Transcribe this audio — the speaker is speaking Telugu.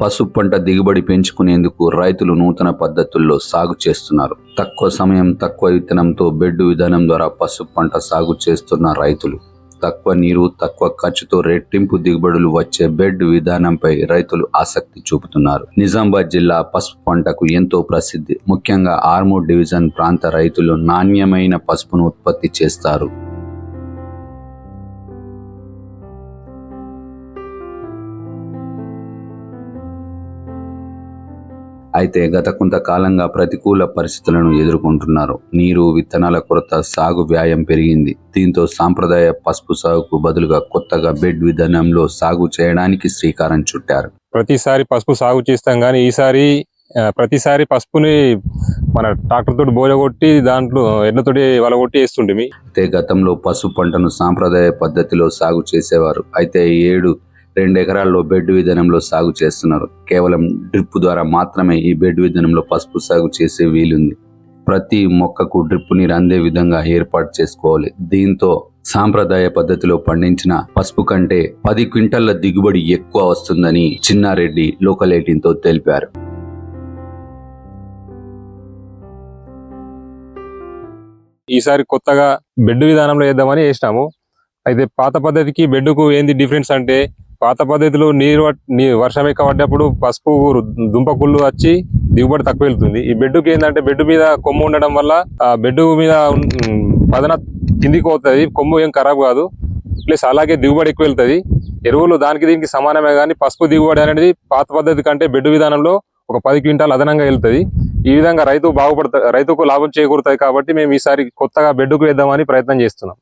పసుపు పంట దిగుబడి పెంచుకునేందుకు రైతులు నూతన పద్ధతుల్లో సాగు చేస్తున్నారు. తక్కువ సమయం తక్కువ విత్తనంతో బెడ్ విధానం ద్వారా పసుపు పంట సాగు చేస్తున్న రైతులు తక్కువ నీరు తక్కువ ఖర్చుతో రెట్టింపు దిగుబడులు వచ్చే బెడ్ విధానంపై రైతులు ఆసక్తి చూపుతున్నారు. నిజామాబాద్ జిల్లా పసుపు పంటకు ఎంతో ప్రసిద్ధి. ముఖ్యంగా ఆర్మూర్ డివిజన్ ప్రాంత రైతులు నాణ్యమైన పసుపును ఉత్పత్తి చేస్తారు. అయితే గత కొంతకాలంగా ప్రతికూల పరిస్థితులను ఎదుర్కొంటున్నారు. నీరు విత్తనాల కొరత సాగు వ్యాయం పెరిగింది. దీంతో సాంప్రదాయ పసుపు సాగుకు బదులుగా కొత్తగా బెడ్ విధానంలో సాగు చేయడానికి శ్రీకారం చుట్టారు. ప్రతిసారి పసుపు సాగు చేస్తాం కానీ ఈసారి ప్రతిసారి పసుపుని మన ట్రాక్టర్ తోటి బోయ కొట్టి దాంట్లో ఎడ్లతోటి వలగొట్టి వేస్తుంటిమి అయితే గతంలో పసుపు పంటను సాంప్రదాయ పద్ధతిలో సాగు చేసేవారు. అయితే ఏడు రెండు ఎకరాల్లో బెడ్ విధానంలో సాగు చేస్తున్నారు. కేవలం డ్రిప్ ద్వారా మాత్రమే ఈ బెడ్ విధానంలో పసుపు సాగు చేసే వీలుంది. ప్రతి మొక్కకు డ్రిప్ నీరు అందే విధంగా ఏర్పాటు చేసుకోవాలి. దీంతో సాంప్రదాయ పద్ధతిలో పండించిన పసుపు కంటే పది క్వింటళ్ళ దిగుబడి ఎక్కువ వస్తుందని చిన్నారెడ్డి లోకల్ ఎయిటీన్తో తెలిపారు. ఈసారి కొత్తగా బెడ్ విధానంలో వేద్దామని వేసినాము అయితే పాత పద్ధతికి బెడ్కు ఏంది డిఫరెన్స్ అంటే పాత పద్ధతిలో నీరు నీ- వర్షం ఎక్కువ పడ్డప్పుడు పసుపు దుంపకుళ్ళు వచ్చి దిగుబడి తక్కువ వెళ్తుంది. ఈ బెడ్కి ఏంటంటే బెడ్ మీద కొమ్ము ఉండడం వల్ల ఆ బెడ్ మీద పదన కిందికి పోతుంది కొమ్ము ఏం ఖరాబ్ కాదు. ప్లస్ అలాగే దిగుబడి ఎక్కువ వెళ్తుంది. ఎరువులు దానికి దీనికి సమానమే కానీ పసుపు దిగుబడి అనేది పాత పద్ధతి కంటే బెడ్ విధానంలో ఒక పది క్వింటాల్ అదనంగా వెళ్తుంది. ఈ విధంగా రైతు బాగుపడతా రైతుకు లాభం చేకూరుతుంది కాబట్టి మేము ఈసారి కొత్తగా బెడ్కు వేద్దామని ప్రయత్నం చేస్తున్నాం.